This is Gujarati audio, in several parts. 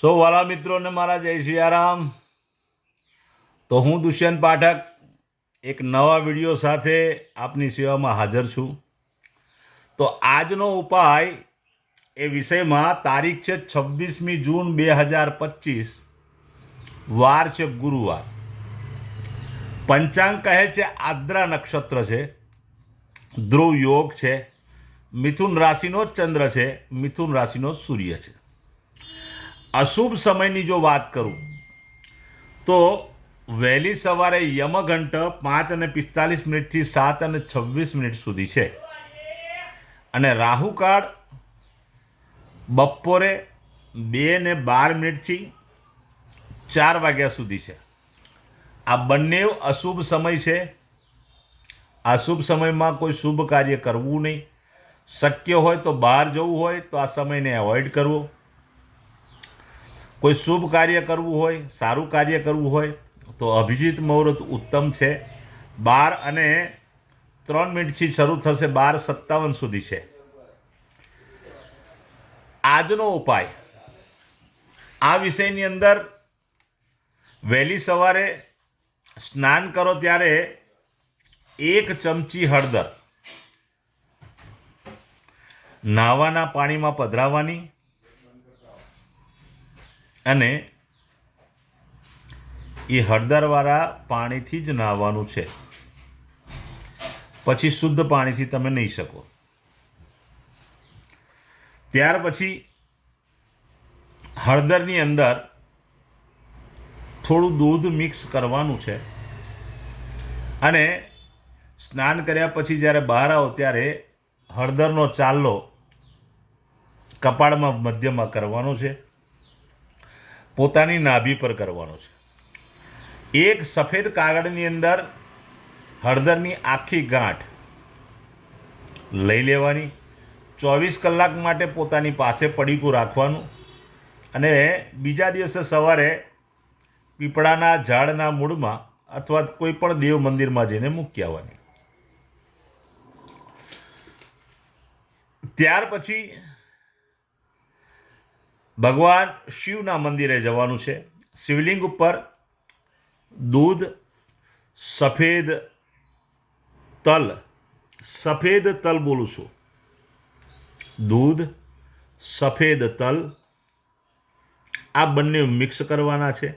સો વાલા મિત્રોને મારા જય સિયારામ તો હું દુષ્યંત પાઠક એક નવા વીડિયો સાથે આપની સેવામાં હાજર છું. તો આજનો ઉપાય એ વિષયમાં તારીખ છે છવ્વીસમી જૂન બે હજાર પચીસ. વાર છે ગુરુવાર. પંચાંગ કહે છે આદ્રા નક્ષત્ર છે. ધ્રુવ યોગ છે. મિથુન રાશિનો જ ચંદ્ર છે. મિથુન રાશિનો જ સૂર્ય છે. અશુભ સમયની જો વાત કરું, તો વહેલી સવારે યમઘંટ પાંચ અને પિસ્તાલીસ મિનિટથી સાત અને છવ્વીસ મિનિટ સુધી છે. અને રાહુકાળ બપોરે બે ને બાર મિનિટથી ચાર વાગ્યા સુધી છે. આ બંને અશુભ સમય છે. અશુભ સમયમાં કોઈ શુભ કાર્ય કરવું નહીં. શક્ય હોય તો બહાર જવું હોય તો આ સમયને એવોઇડ કરવો. કોઈ શુભ કાર્ય કરવું હોય, સારું કાર્ય કરવું હોય, તો અભિજીત મુહૂર્ત ઉત્તમ છે. બાર અને ત્રણ મિનિટથી શરૂ થશે બાર સત્તાવન સુધી છે. આજનો ઉપાય. આ વિષયની અંદર વહેલી સવારે સ્નાન કરો ત્યારે એક ચમચી હળદર નાવાના પાણીમાં પધરાવવાની અને એ હળદરવાળા પાણીથી જ નાહવાનું છે. પછી શુદ્ધ પાણીથી તમે નહીં શકો. ત્યાર પછી હળદરની અંદર થોડું દૂધ મિક્સ કરવાનું છે અને સ્નાન કર્યા પછી જ્યારે બહાર આવો ત્યારે હળદરનો ચાલ્લો કપાળમાં મધ્યમાં કરવાનો છે. પોતાની નાભી પર કરવાનો છે. એક સફેદ કાગળની અંદર હળદરની આખી ગાંઠ લઈ લેવાની, ચોવીસ કલાક માટે પોતાની પાસે પડીકું રાખવાનું અને બીજા દિવસે સવારે પીપળાના ઝાડના મૂળમાં અથવા કોઈ પણ દેવ મંદિરમાં જઈને મૂકી આવવાની. ત્યાર પછી ભગવાન શિવના મંદિરે જવાનું છે. શિવલિંગ ઉપર દૂધ, સફેદ તલ સફેદ તલ બોલું છું. દૂધ, સફેદ તલ, આ બંને મિક્સ કરવાના છે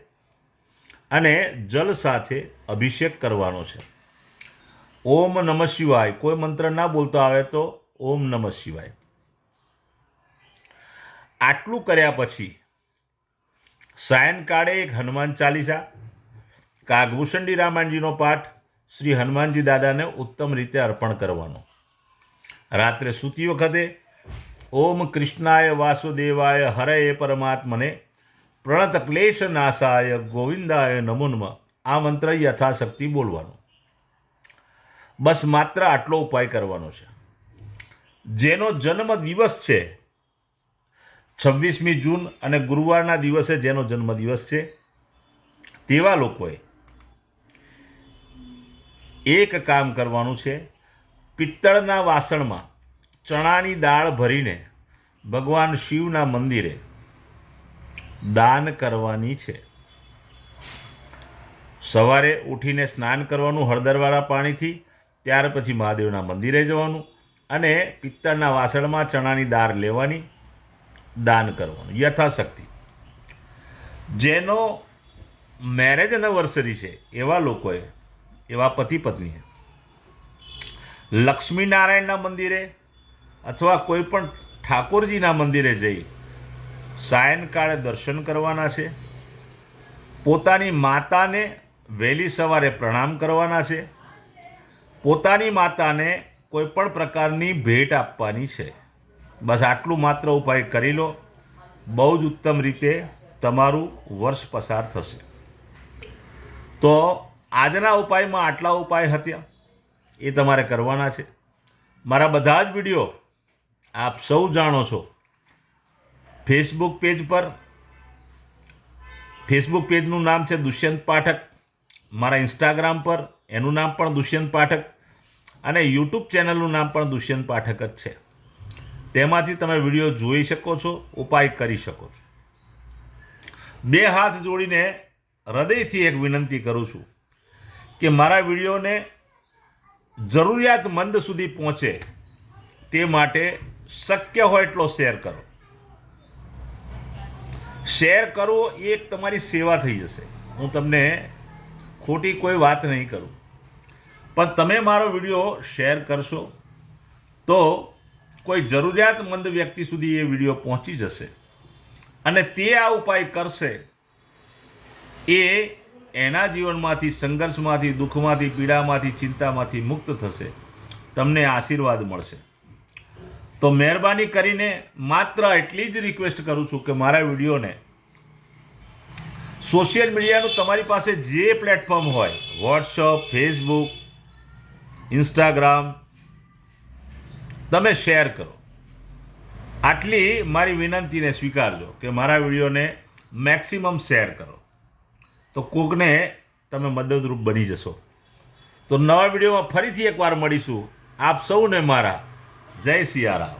અને જલ સાથે અભિષેક કરવાનો છે. ઓમ નમઃ શિવાય, કોઈ મંત્ર ના બોલતો આવે તો ઓમ નમઃ શિવાય. આટલું કર્યા પછી સાયંકાળે એક હનુમાન ચાલીસા કાગભૂષણજી રામાયણજીનો પાઠ શ્રી હનુમાનજી દાદાને ઉત્તમ રીતે અર્પણ કરવાનો. રાત્રે સૂતી વખતે ઓમ કૃષ્ણાય વાસુદેવાય હરય પરમાત્મને પ્રણત ક્લેશ નાશાય ગોવિંદાય નમુન્મ આ મંત્ર યથાશક્તિ બોલવાનો. બસ માત્ર આટલો ઉપાય કરવાનો છે. જેનો જન્મ દિવસ છે છવ્વીસમી જૂન અને ગુરુવારના દિવસે જેનો જન્મદિવસ છે, તેવા લોકોએ એક કામ કરવાનું છે. પિત્તળના વાસણમાં ચણાની દાળ ભરીને ભગવાન શિવના મંદિરે દાન કરવાની છે. સવારે ઉઠીને સ્નાન કરવાનું હળદરવાળા પાણીથી, ત્યાર પછી મહાદેવના મંદિરે જવાનું અને પિત્તળના વાસણમાં ચણાની દાળ લેવાની. દાન કરવાનું, યથાશક્તિ. જેનો મેરેજ એનિવર્સરી છે, એવા લોકોએ, એવા પતિ પત્નીએ, લક્ષ્મીનારાયણના મંદિરે અથવા કોઈ પણ ઠાકોરજીના મંદિરે જઈ સાયંકાળે દર્શન કરવાના છે, પોતાની માતાને વહેલી સવારે પ્રણામ કરવાના છે, પોતાની માતાને કોઈ પણ પ્રકારની ભેટ આપવાની છે. બસ આટલું માત્ર ઉપાય કરી લો. બહુ જ ઉત્તમ રીતે તમારું વર્ષ પસાર થશે. તો આજના ઉપાયમાં આટલા ઉપાય હતા એ તમારે કરવાના છે. મારા બધા જ વીડિયો આપ સૌ જાણો છો. ફેસબુક પેજ પર. ફેસબુક પેજનું નામ છે દુષ્યંત પાઠક. મારા ઇન્સ્ટાગ્રામ પર એનું નામ પણ દુષ્યંત પાઠક. અને યુટ્યુબ ચેનલનું નામ પણ દુષ્યંત પાઠક જ છે. તેમાંથી તમે વીડિયો જોઈ શકો છો, ઉપાય કરી શકો છો. બે હાથ જોડીને હૃદયથી એક વિનંતી કરું છું કે મારા વિડીયોને જરૂરિયાતમંદ સુધી પહોંચે તે માટે શક્ય હોય એટલો શેર કરો. શેર કરવો એ એક તમારી સેવા થઈ જશે. હું તમને ખોટી કોઈ વાત નહીં કરું. પણ તમે મારો વીડિયો શેર કરશો તો કોઈ જરૂરિયાતમંદ વ્યક્તિ સુધી એ વીડિયો પહોંચી જશે. અને તે આ ઉપાય કરશે એ એના જીવનમાંથી, સંઘર્ષમાંથી, દુઃખમાંથી, પીડામાંથી, ચિંતામાંથી મુક્ત થશે. તમને આશીર્વાદ મળશે. તો મહેરબાની કરીને માત્ર એટલી જ રિક્વેસ્ટ કરું છું કે મારા વિડીયોને સોશિયલ મીડિયાનું તમારી પાસે જે પ્લેટફોર્મ હોય વોટ્સઅપ ફેસબુક ઇન્સ્ટાગ્રામ તમે શેર કરો. આટલી મારી વિનંતીને સ્વીકારજો કે મારા વિડીયોને મેક્સિમમ શેર કરો. તો કોકને તમે મદદરૂપ બની જશો. તો નવા વિડીયોમાં ફરીથી એકવાર મળીશું. આપ સૌને મારા જય સિયારામ.